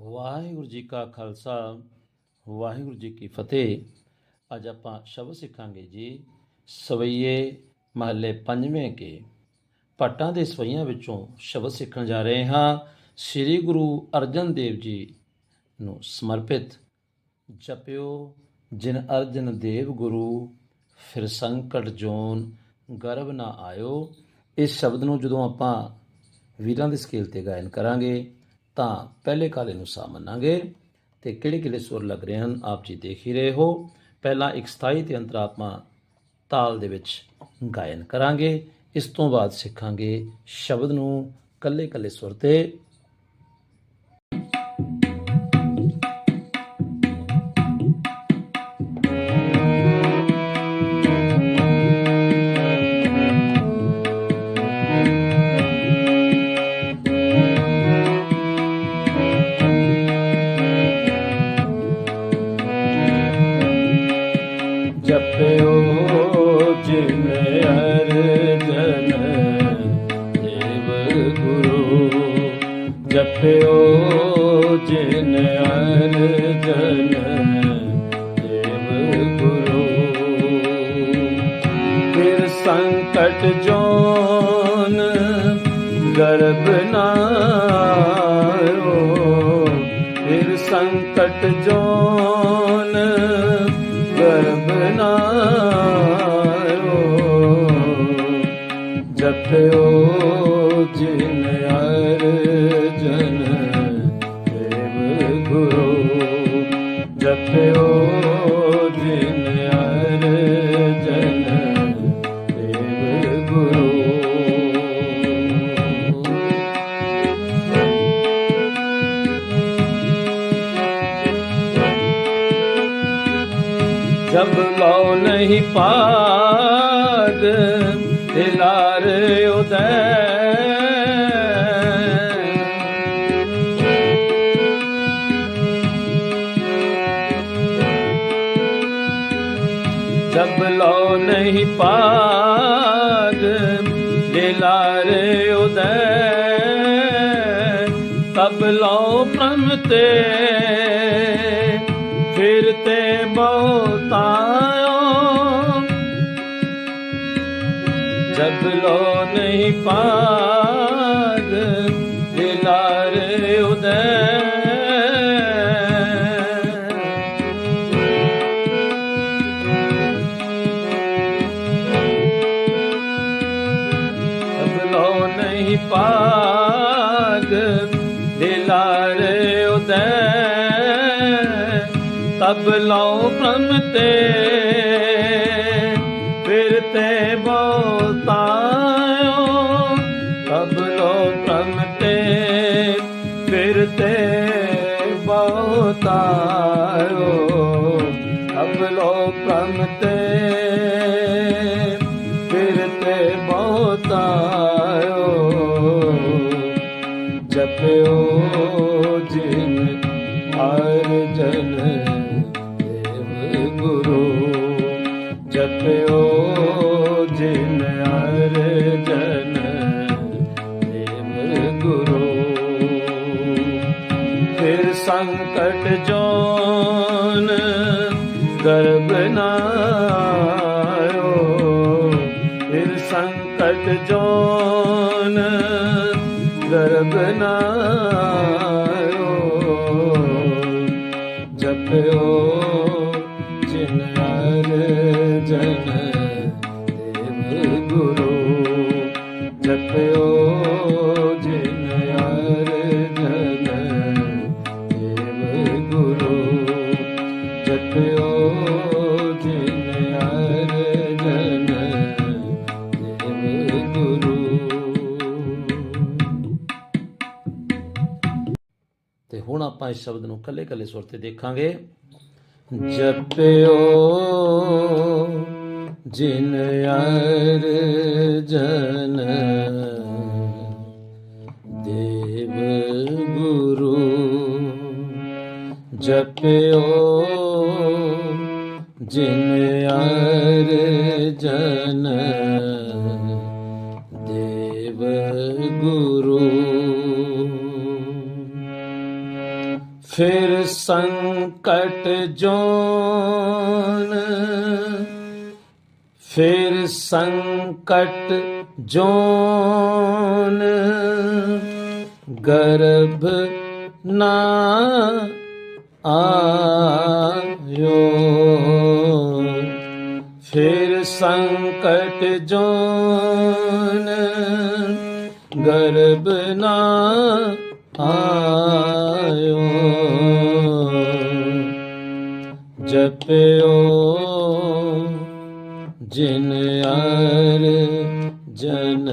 ਵਾਹਿਗੁਰੂ ਜੀ ਕਾ ਖਾਲਸਾ, ਵਾਹਿਗੁਰੂ ਜੀ ਕੀ ਫਤਿਹ। ਅੱਜ ਆਪਾਂ ਸ਼ਬਦ ਸਿੱਖਾਂਗੇ ਜੀ, ਸਵਈਏ ਮਹੱਲੇ ਪੰਜਵੇਂ ਕੇ। ਭੱਟਾਂ ਦੇ ਸਵਈਆਂ ਵਿੱਚੋਂ ਸ਼ਬਦ ਸਿੱਖਣ ਜਾ ਰਹੇ ਹਾਂ। ਸ੍ਰੀ ਗੁਰੂ ਅਰਜਨ ਦੇਵ ਜੀ ਨੂੰ ਸਮਰਪਿਤ। ਜਪਿਓ ਜਿਨ ਅਰਜਨ ਦੇਵ ਗੁਰੂ, ਫਿਰ ਸੰਕਟ ਜੋਨ ਗਰਭ ਨਾ ਆਇਓ। ਇਸ ਸ਼ਬਦ ਨੂੰ ਜਦੋਂ ਆਪਾਂ ਵੀਰਾਂ ਦੇ ਸਕੇਲ ਤੇ ਗਾਇਨ ਕਰਾਂਗੇ ਤਾਂ ਪਹਿਲੇ ਕਾਲੇ ਨੂੰ ਸਾ ਮੰਨਾਂਗੇ? ਤੇ ਕਿਹੜੇ ਕਿਹੜੇ ਸੁਰ ਲੱਗ ਰਹੇ ਹਨ? ਆਪ ਜੀ ਦੇਖ ਹੀ ਰਹੇ ਹੋ। ਪਹਿਲਾਂ ਇੱਕ ਸਥਾਈ ਤੇ ਅੰਤਰਾਤਮਾ ਤਾਲ ਦੇ ਵਿੱਚ ਗਾਇਨ ਕਰਾਂਗੇ। ਇਸ ਤੋਂ ਬਾਅਦ ਸਿੱਖਾਂਗੇ ਸ਼ਬਦ ਨੂੰ ਕੱਲੇ ਕੱਲੇ ਸੁਰ ਤੇ ਸੰਕਟ ਜੋਨ ਗਰਭ ਨਾਇਓ ਫਿਰ ਸੰਕਟ ਜੋ ਜਬ ਲਾਉ ਨਹੀਂ ਪਾਦ ਦਿਲਾਰ ਉਦੈ। ਜਬ ਲਾਉ ਨਹੀਂ ਪਾਦ ਦਿਲਾਰ ਉਦੈ। ਤਬ ਲਾਉ ਪ੍ਰਮ ਤੇ, ਫਿਰ ਤੇ ਬਹੁ जब लो नहीं पाग दिलारे उदय जब लो नहीं पाग दिलारे उदय तब लो प्रमते फिरते बहुतायो ਆਇਓ ਅਬਲੋ ਤੇ ਫਿਰ ਤੇ ਬਹੁਤ ਜਪਿਓ ਜਿਨ ਹਰ ਜਨ ਦੇਵ ਗੁਰੂ ਜਪਿਓ ਗਰਬ ਨਾ ਆਇਓ ਫਿਰ ਸੰਕਟ ਜੋਨ ਗਰਬ ਨਾ ਆਇਓ ਜਪਿਓ ਜਿਨ ਹਰ ਜਨ ਗੁਰੂ, ਜਪਿਓ ਆਪਾਂ ਇਸ ਸ਼ਬਦ ਨੂੰ ਕੱਲੇ ਕੱਲੇ ਸੁਰ ਤੇ ਦੇਖਾਂਗੇ। ਜਪਿਓ ਜਿਨ ਅਰਜਨ ਦੇਵ ਗੁਰੂ। ਜਪਿਓ ਜਿਨ ਅਰਜਨ ਫਿਰ ਸੰਕਟ ਜੋਨ, ਫਿਰ ਸੰਕਟ ਜੋਨ, ਗਰਭ ਨਾ ਆਇਓ। ਫਿਰ ਸੰਕਟ ਜੋਨ, ਗਰਭ ਨਾ ਆ ਜਪਿਓ ਜਿਨ ਅਰ ਜਨ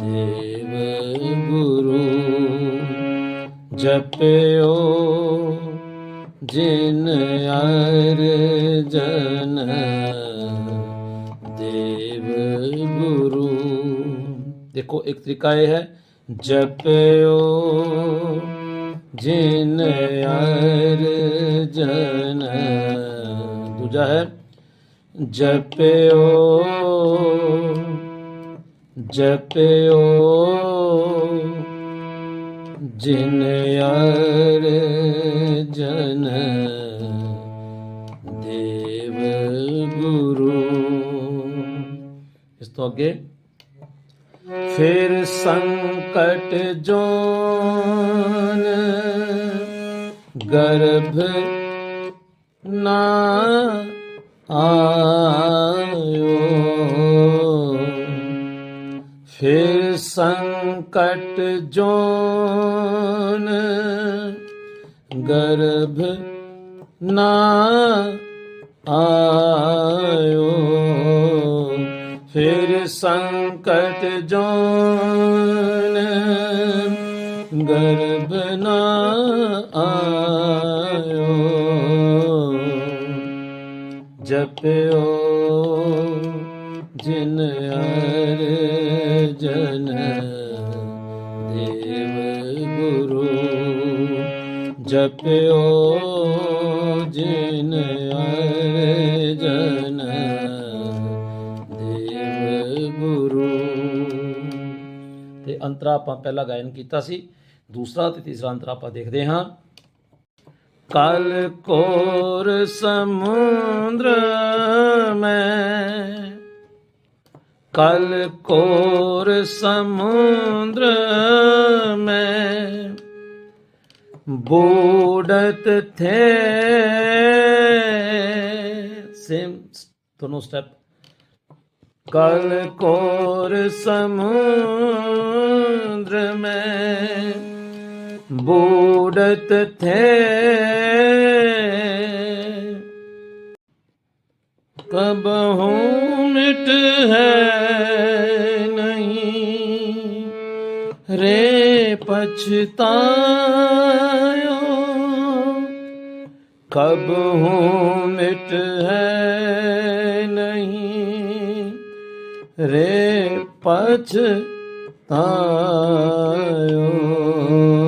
ਦੇਵ ਗੁਰੂ ਜਪਿਓ ਜਿਨ ਅਰ ਜਨ ਦੇਵ ਗੁਰੂ ਦੇਖੋ ਇੱਕ ਤਰੀਕਾ ਇਹ ਹੈ ਜਪਿਓ ਜਿਨ ਅਰ ਜਨ। ਦੂਜਾ ਹੈ ਜਪਿਓ ਜਪਿਓ ਜਿਨ ਅਰ ਜਨ। ਦੇਵ ਗੁਰੂ। ਇਸ ਤੋਂ ਅੱਗੇ ਫਿਰ ਸੰਕਟ ਜੋਨ ਗਰਭ ਨਾ ਆਇਓ। ਫਿਰ ਸੰਕਟ ਜੋਨ ਗਰਭ ਨਾ ਆਇਓ। ਫਿਰ ਸੰਕਟ ਜੋਨ ਗਰਭ ਨਾ ਆਇਓ। ਜਪਿਓ ਜਿਨ ਅਰ ਜਨ ਦੇਵ ਗੁਰੂ। ਜਪਿਓ ਜਿਨ ਅਰ ਜਨ ਦੇਵ ਗੁਰੂ। ਤੇ ਅੰਤਰਾ ਆਪਾਂ ਪਹਿਲਾ ਗਾਇਨ ਕੀਤਾ ਸੀ। ਦੂਸਰਾ ਤੇ ਤੀਸਰਾ ਅੰਤਰ ਆਪਾਂ ਦੇਖਦੇ ਹਾਂ। ਕਲ ਕੋਰ ਸਮੁੰਦਰ ਮੈਂ, ਕਲ ਕੋਰ ਸਮੁੰਦਰ ਮੈਂ, ਬੋੜਤ ਥੇ। ਸੇਮ ਦੋਨੋਂ ਸਟੈਪ ਕਲ ਕੋਰ ਸਮੁੰਦਰ ਮੈਂ ਬੋੜਤ ਥੇ। ਕਬ ਹੂੰ ਮਿਟ ਹੈ ਨਹੀਂ। ਰੇ ਪਛਤਾਇਓ। ਕਬ ਹੂੰ ਮਿਟ ਹੈ ਨਹੀਂ। ਰੇ ਪਛ ਪਛਤਾਇਓ।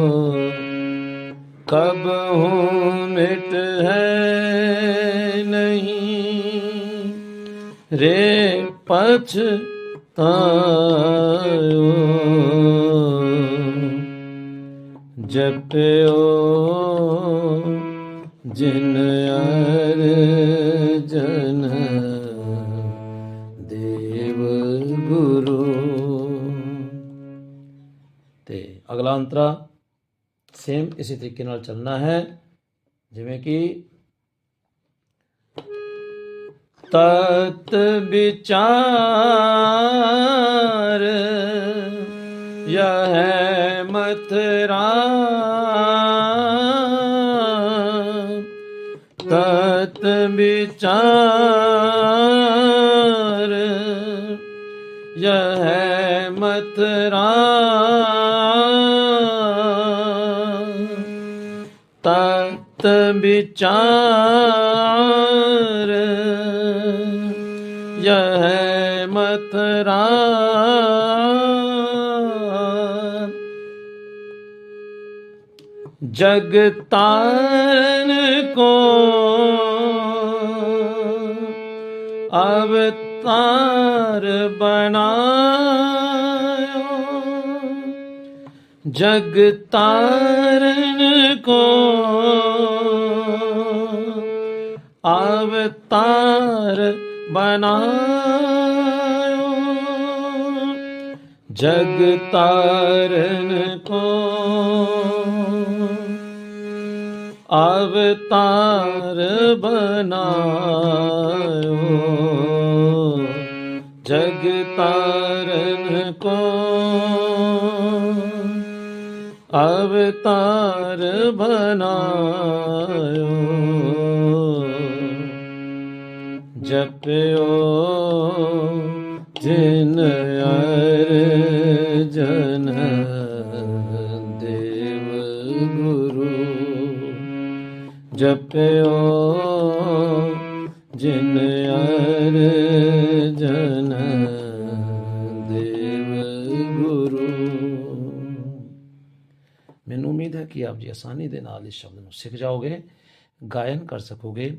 मिट है नहीं रे पछतायो जपयो जिन अर जन ਦੇਵ ਗੁਰੂ ਤੇ ਅਗਲਾ ਅੰਤਰਾ ਸੇਮ ਇਸੇ ਤਰੀਕੇ ਨਾਲ ਚੱਲਣਾ ਹੈ ਜਿਵੇਂ ਕਿ ਤਤ ਵਿਚਾਰ ਯਹ ਮਥਰਾ ਤਤ ਵਿਚਾਰ यह ਮਤ ਵਿਚਾਰ। ਯਹ ਮਤ ਰਾਮ। ਜਗ ਤਾਰਨ ਕੋ ਅਵਤਾਰ ਬਣਾਇਓ। ਜਗ ਤਾਰਨ ਕੋ ਅਵਤਾਰ ਬਨਾਇਓ ਜਗ ਤਾਰਨ ਕੋ ਅਵਤਾਰ ਬਨਾਇਓ ਜਗ ਤਾਰਨ ਕੋ ਅਵਤਾਰ ਬਨਾਇਓ ਜਪਿਓ, ਜਿਨ ਅਰਜਨ ਦੇਵ ਗੁਰੂ। ਜਪਿਓ, ਜਿਨ ਅਰਜਨ ਦੇਵ ਗੁਰੂ। ਮੈਨੂੰ ਉਮੀਦ ਹੈ ਕਿ ਆਪ ਜੀ ਆਸਾਨੀ ਦੇ ਨਾਲ ਇਸ ਸ਼ਬਦ ਨੂੰ ਸਿੱਖ ਜਾਓਗੇ, ਗਾਇਨ ਕਰ ਸਕੋਗੇ।